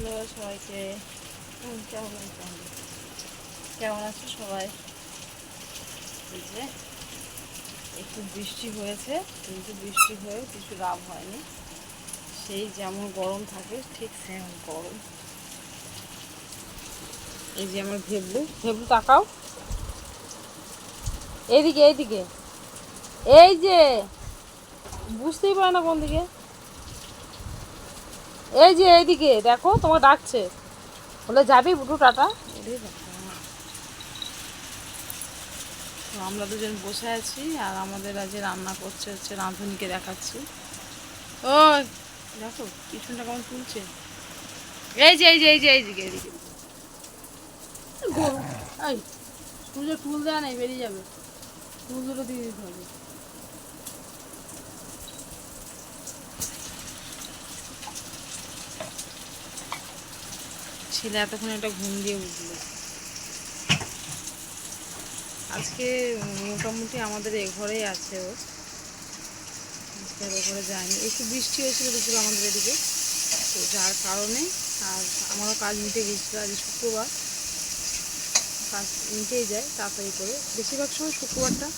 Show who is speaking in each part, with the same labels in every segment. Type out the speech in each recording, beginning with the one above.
Speaker 1: Hello সবাইকে। কেমন কেমন আছো সবাই? এই যে একটু বৃষ্টি হয়েছে কিন্তু বৃষ্টি হয়েও কিছু লাভ হয়নি। সেই যেমন গরম থাকে ঠিক সেমন গরম। এই যে আমার ভেবলু ভেবলু তাকাও। এইদিকে এইদিকে। এই যে বুঝতেই পারে না কোন দিকে। এই যে এইদিকে দেখো তোমাকে ডাকছে বলে যাবি বুটু টাটা আমরা দুজন বসে আছি আর আমাদের আজ রান্না করছে হচ্ছে রাঁধুনিকে দেখাচ্ছি ও দেখো পিছনটা কেমন তুলছে এই যে এই যে এই যে এইদিকে এইদিকে গরু এই সূর্য টুল দেওয়া নেই বেরিয়ে যাবে টুল দুটো দিয়ে দিতে হবে ছেলে এতক্ষণ একটা ঘুম দিয়ে উঠল। আজকে মোটামুটি আমাদের এ ঘরেই আছে ও। আজকে আর ঘরে যায়নি। একটু বৃষ্টি হয়েছিল দুপুর আমাদের এদিকে। তো যার কারণে আর আমারও কাজ মিটে গেছিল আজ শুক্রবার। কাজ মিটেই যায় তাড়াতাড়ি করে। বেশিরভাগ সময় শুক্রবারটা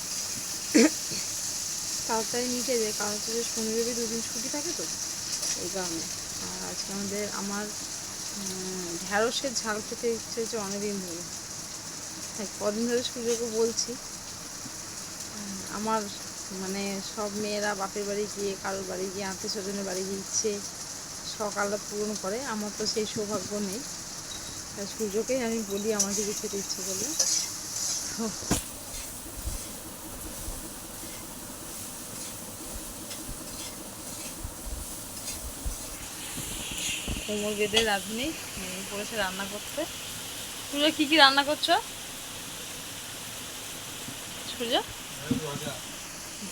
Speaker 1: তাড়াতাড়ি মিটে যায়। কারণ হচ্ছে যে শনি রবি দুদিন ছুটি থাকে তো, এই কারণে। আর আজকে আমাদের, আমার ঢ্যাঁড়সের ঝাল খেতে ইচ্ছে হচ্ছে অনেকদিন ধরে। কদিন ধরে সূর্যকে বলছি। আমার মানে সব মেয়েরা বাপের বাড়ি গিয়ে, কারোর বাড়ি গিয়ে আত্মীয় স্বজনের বাড়ি গিয়ে ইচ্ছে সকালটা পূরণ করে। আমার তো সেই সৌভাগ্য নেই। সূর্যকেই আমি বলি আমার দিকে খেতে ইচ্ছে করলে। কোমর বেঁধে রাঁধুনি পড়েছে, রান্না করতে। সূর্য কি কি রান্না করছ? সূর্য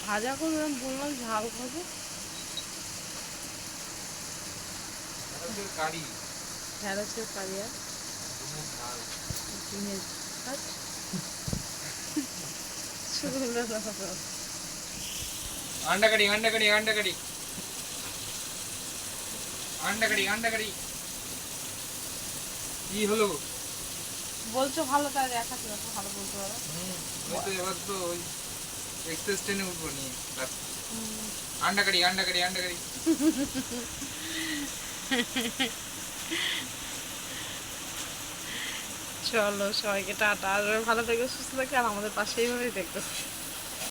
Speaker 1: ভাজা করব বললাম ঝাল খাব।
Speaker 2: কারি
Speaker 1: ঢেঁড়সের
Speaker 2: কারি আর আন্ডা কারি আন্ডা কারি আন্ডা কারি আন্ডাকাড়ি আন্ডাকাড়ি কি হলো?
Speaker 1: বলছো ভালো ভালো
Speaker 2: ওই তো এবার তো ওই এক্সপ্রেস ট্রেনে উঠবো নিয়ে
Speaker 1: চলো সবাইকে টাটা আর ভালো থেকে সুস্থ থাকে আর আমাদের পাশে এইভাবেই দেখতে